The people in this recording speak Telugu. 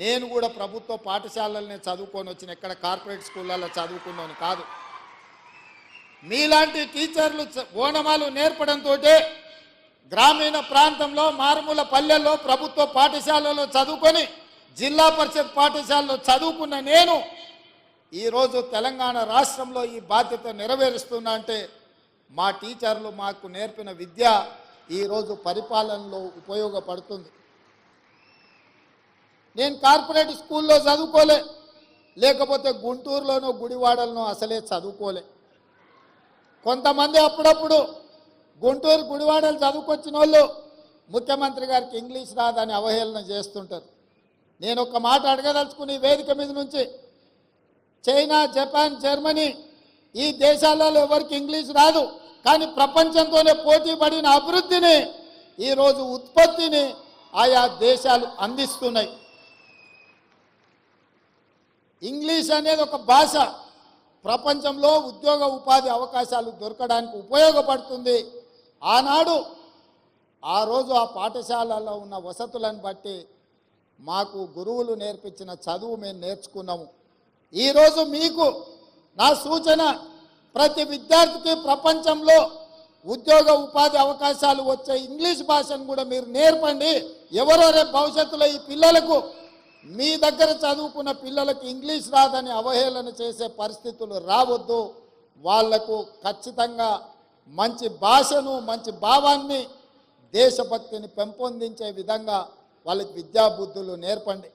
నేను కూడా ప్రభుత్వ పాఠశాలలనే చదువుకొని వచ్చిన ఎక్కడ కార్పొరేట్ స్కూళ్ళల్లో చదువుకున్నాను కాదు. మీలాంటి టీచర్లు ఓనమాలు నేర్పడంతో గ్రామీణ ప్రాంతంలో మారుమూల పల్లెల్లో ప్రభుత్వ పాఠశాలలో చదువుకొని జిల్లా పరిషత్ పాఠశాలలో చదువుకున్న నేను ఈరోజు తెలంగాణ రాష్ట్రంలో ఈ బాధ్యత నెరవేరుస్తున్నా అంటే మా టీచర్లు మాకు నేర్పిన విద్య ఈరోజు పరిపాలనలో ఉపయోగపడుతుంది. నేను కార్పొరేట్ స్కూల్లో చదువుకోలే. లేకపోతే గుంటూరులోనో గుడివాడలనో అసలే చదువుకోలే. కొంతమంది అప్పుడప్పుడు గుంటూరు గుడివాడలు చదువుకొచ్చిన వాళ్ళు ముఖ్యమంత్రి గారికి ఇంగ్లీష్ రాదని అవహేళన చేస్తుంటారు. నేను ఒక మాట అడగదలుచుకుని వేదిక మీద నుంచి చైనా జపాన్ జర్మనీ ఈ దేశాలలో ఎవరికి ఇంగ్లీష్ రాదు. కానీ ప్రపంచంతోనే పోటీ పడిన అభివృద్ధిని ఈరోజు ఉత్పత్తిని ఆయా దేశాలు అందిస్తున్నాయి. ఇంగ్లీష్ అనేది ఒక భాష. ప్రపంచంలో ఉద్యోగ ఉపాధి అవకాశాలు దొరకడానికి ఉపయోగపడుతుంది. ఆనాడు ఆ రోజు ఆ పాఠశాలలో ఉన్న వసతులను బట్టి మాకు గురువులు నేర్పించిన చదువు మేము నేర్చుకున్నాము. ఈరోజు మీకు నా సూచన ప్రతి విద్యార్థికి ప్రపంచంలో ఉద్యోగ ఉపాధి అవకాశాలు వచ్చే ఇంగ్లీష్ భాషను కూడా మీరు నేర్పండి. ఎవరో రేపు భవిష్యత్తులో ఈ పిల్లలకు మీ దగ్గర చదువుకున్న పిల్లలకు ఇంగ్లీష్ రాదని అవహేళన చేసే పరిస్థితులు రావద్దు. వాళ్ళకు ఖచ్చితంగా మంచి భాషను మంచి భావాన్ని దేశభక్తిని పెంపొందించే విధంగా వాళ్ళకి విద్యాబుద్ధులు నేర్పండి.